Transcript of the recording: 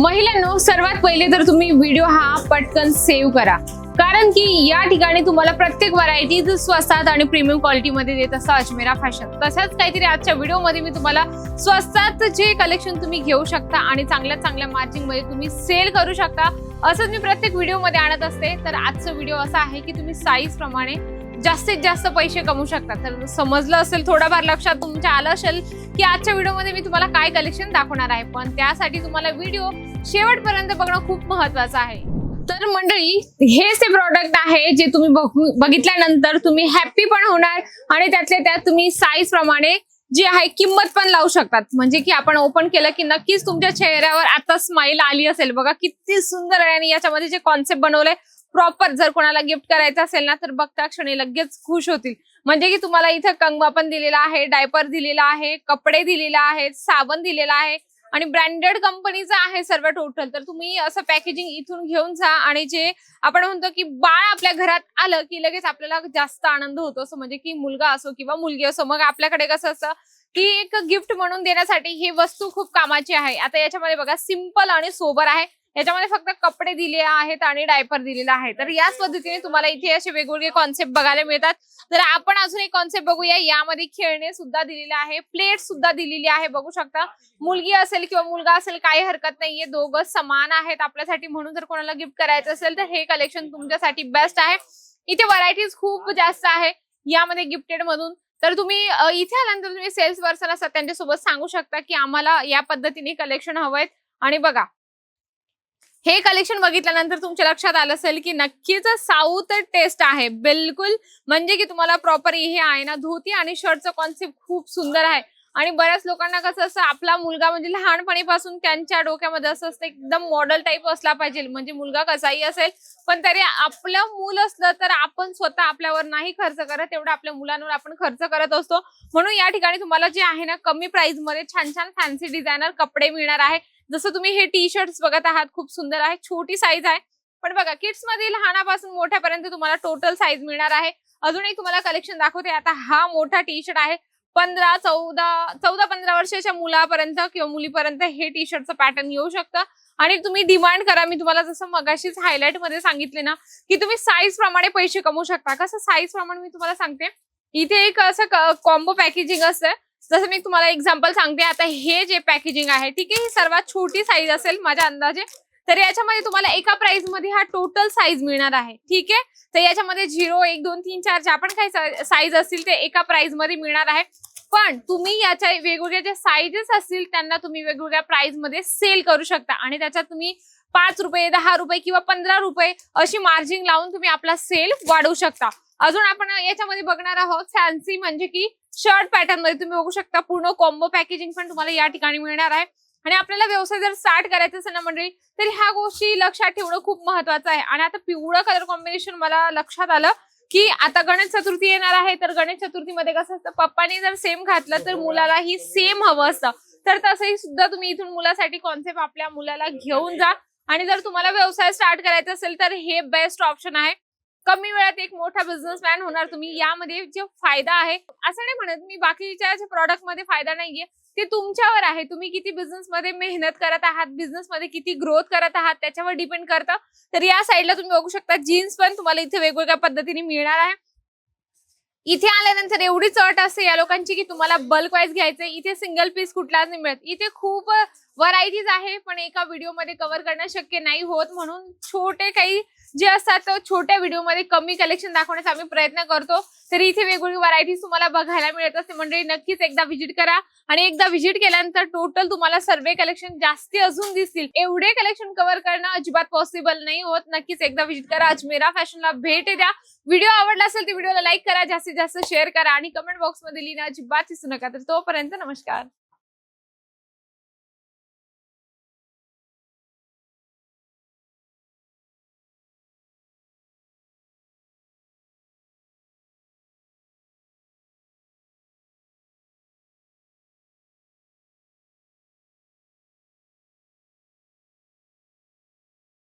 महिलांनो सर्वात पहिले तर तुम्ही व्हिडिओ हा पटकन सेव्ह करा. कारण की या ठिकाणी तुम्हाला प्रत्येक व्हरायटीज स्वस्तात आणि प्रीमियम क्वालिटीमध्ये देत असतं अजमेरा फॅशन तसंच काहीतरी आजच्या व्हिडिओमध्ये मी तुम्हाला स्वस्तात जे कलेक्शन तुम्ही घेऊ शकता आणि चांगल्या चांगल्या मार्जिनमध्ये तुम्ही सेल करू शकता असंच मी प्रत्येक व्हिडिओमध्ये आणत असते. तर आजचं व्हिडिओ असा आहे की तुम्ही साईज प्रमाणे जास्तीत जास्त पैसे कमवू शकता. तर समजलं असेल थोडंफार लक्षात तुमच्या आलं असेल की आजच्या व्हिडिओमध्ये मी तुम्हाला काय कलेक्शन दाखवणार आहे पण त्यासाठी तुम्हाला व्हिडिओ शेवटपर्यंत बघणं खूप महत्वाचं आहे. तर मंडळी हेच ते प्रॉडक्ट आहे जे तुम्ही बघू- बघितल्यानंतर तुम्ही हॅप्पी पण होणार आणि त्यातल्या त्यात तुम्ही साईज प्रमाणे जी आहे किंमत पण लावू शकतात. म्हणजे की आपण ओपन केलं की नक्कीच तुमच्या चेहऱ्यावर आता स्माईल आली असेल. बघा किती सुंदर आहे आणि याच्यामध्ये जे कॉन्सेप्ट बनवलंय प्रॉपर जर कोणाला गिफ्ट करायचं असेल ना तर बघता क्षणी लगेच खुश होतील. म्हणजे की तुम्हाला इथं कंगवा पण दिलेला आहे डायपर दिलेला आहे कपडे दिलेला आहे साबण दिलेला आहे आणि ब्रँडेड कंपनीचं आहे सर्व टोटल तर तुम्ही असं पॅकेजिंग इथून घेऊन जा आणि जे आपण म्हणतो की बाळ आपल्या घरात आलं की लगेच आपल्याला जास्त आनंद होतो. असं म्हणजे की मुलगा असो किंवा मुलगी असो मग आपल्याकडे कसं असतं की एक गिफ्ट म्हणून देण्यासाठी ही वस्तू खूप कामाची आहे. आता याच्यामध्ये बघा सिंपल आणि सोबर आहे. याच्यामध्ये फक्त कपडे दिले आहेत आणि डायपर दिलेला आहे. तर याच पद्धतीने तुम्हाला इथे असे वेगवेगळे कॉन्सेप्ट बघायला मिळतात. तर आपण अजून एक कॉन्सेप्ट बघूया. यामध्ये खेळणे सुद्धा दिलेले आहे. प्लेट सुद्धा दिलेली आहे. बघू शकता. मुलगी असेल किंवा मुलगा असेल काही हरकत नाहीये. दोघं समान आहेत आपल्यासाठी. म्हणून जर कोणाला गिफ्ट करायचं असेल तर हे कलेक्शन तुमच्यासाठी बेस्ट आहे. इथे व्हरायटीज खूप जास्त आहे. यामध्ये गिफ्टेड मधून. तर तुम्ही इथे आल्यानंतर तुम्ही सेल्स पर्सन असतात त्यांच्यासोबत सांगू शकता की आम्हाला या पद्धतीने कलेक्शन हवंय. आणि बघा हे कलेक्शन बघितल्यानंतर तुमच्या लक्षात आलं असेल की नक्कीच साऊथ टेस्ट आहे. बिलकुल. म्हणजे की तुम्हाला प्रॉपर हे आहे ना धोती आणि शर्टचं कॉन्सेप्ट खूप सुंदर आहे. आणि बऱ्याच लोकांना कसं असं आपला मुलगा म्हणजे लहानपणीपासून त्यांच्या डोक्यामध्ये असं असतं एकदम मॉडेल टाईप असला पाहिजे. म्हणजे मुलगा कसाही असेल पण तरी आपलं मूल असलं तर आपण स्वतः आपल्यावर नाही खर्च करत तेवढं आपल्या मुलांवर आपण खर्च करत असतो. म्हणून या ठिकाणी तुम्हाला जे आहे ना कमी प्राइसमध्ये छान छान फॅन्सी डिझायनर कपडे मिळणार आहे. जसं तुम्ही हे टी शर्ट बघत आहात खूप सुंदर आहे छोटी साईज आहे. पण बघा किड्समध्ये लहानापासून मोठ्यापर्यंत तुम्हाला टोटल साईज मिळणार आहे. अजून एक तुम्हाला कलेक्शन दाखवते. आता हा मोठा टी शर्ट आहे. पंधरा चौदा चौदा पंधरा वर्षाच्या मुलापर्यंत किंवा मुलीपर्यंत हे टी शर्टचं पॅटर्न येऊ शकतं. आणि तुम्ही डिमांड करा. मी तुम्हाला जसं मगाशीच हायलाइटमध्ये सांगितले ना की तुम्ही साईज प्रमाणे पैसे कमवू शकता. कसं साईज प्रमाणे मी तुम्हाला सांगते. इथे एक असं कॉम्बो पॅकेजिंग असतं. जसं मी तुम्हाला एक्झाम्पल सांगते आता हे जे पॅकेजिंग आहे ठीक आहे ही सर्वात छोटी साईज असेल माझ्या अंदाजे तर याच्यामध्ये तुम्हाला एका प्राइसमध्ये हा टोटल साईज मिळणार आहे ठीक आहे? तर याच्यामध्ये झिरो एक दोन तीन चार ज्या पण काही साईज असतील ते एका प्राइसमध्ये मिळणार आहे. पण तुम्ही याच्या वेगवेगळ्या ज्या साईजेस असतील त्यांना तुम्ही वेगवेगळ्या प्राइसमध्ये सेल करू शकता. आणि त्याच्यात तुम्ही पाच रुपये दहा रुपये किंवा पंधरा रुपये अशी मार्जिन लावून तुम्ही आपला सेल वाढवू शकता. अजून आपण याच्यामध्ये बघणार आहोत फॅन्सी म्हणजे की शर्ट पॅटर्नमध्ये तुम्ही बघू शकता. पूर्ण कॉम्बो पॅकेजिंग पण तुम्हाला या ठिकाणी मिळणार आहे. आणि आपल्याला व्यवसाय जर स्टार्ट करायचा असेल ना मंडळी तर ह्या गोष्टी लक्षात ठेवणं खूप महत्वाचं आहे. आणि आता पिवळं कलर कॉम्बिनेशन मला लक्षात आलं की आता गणेश चतुर्थी येणार आहे. तर गणेश चतुर्थीमध्ये कसं असतं पप्पाने जर सेम घातलं तर मुलालाही सेम हवं असतं. तर तसंही सुद्धा तुम्ही इथून मुलासाठी कॉन्सेप्ट आपल्या मुलाला घेऊन जा. आणि जर तुम्हाला व्यवसाय स्टार्ट करायचा असेल तर हे बेस्ट ऑप्शन आहे. कमी वेळात एक मोठा बिझनेसमॅन होणार तुम्ही. यामध्ये जे फायदा आहे असं नाही म्हणत मी बाकीच्या जे प्रॉडक्टमध्ये फायदा नाहीये ते तुमच्यावर आहे. तुम्ही किती बिझनेस मध्ये मेहनत करत आहात बिझनेस मध्ये किती ग्रोथ करत आहात त्याच्यावर डिपेंड करतं. तर या साईडला तुम्ही बघू शकता जीन्स पण तुम्हाला इथे वेगवेगळ्या पद्धतीने मिळणार आहे. इथे आल्यानंतर एवढी चट असते या लोकांची की तुम्हाला बल्क वाईज घ्यायचं इथे सिंगल पीस कुठलाच नाही मिळत. इथे खूप व्हरायटीज आहे पण एका व्हिडिओमध्ये कव्हर करणं शक्य नाही होत म्हणून छोटे काही जे असतात छोट्या व्हिडिओमध्ये कमी कलेक्शन दाखवण्याचा आम्ही प्रयत्न करतो. तर इथे वेगवेगळी व्हरायटीज तुम्हाला बघायला मिळत असते मंडळी नक्कीच एकदा व्हिजिट करा. आणि एकदा व्हिजिट केल्यानंतर टोटल तुम्हाला सर्वे कलेक्शन जास्ती अजून दिसतील. एवढे कलेक्शन कव्हर करणं अजिबात पॉसिबल नाही होत. नक्कीच एकदा व्हिजिट करा. अजमेरा फॅशनला भेट द्या. व्हिडिओ आवडला असेल तर व्हिडिओला लाईक करा. जास्तीत जास्त शेअर करा. आणि कमेंट बॉक्समध्ये लिहिणं अजिबात दिसू नका. तर तोपर्यंत नमस्कार.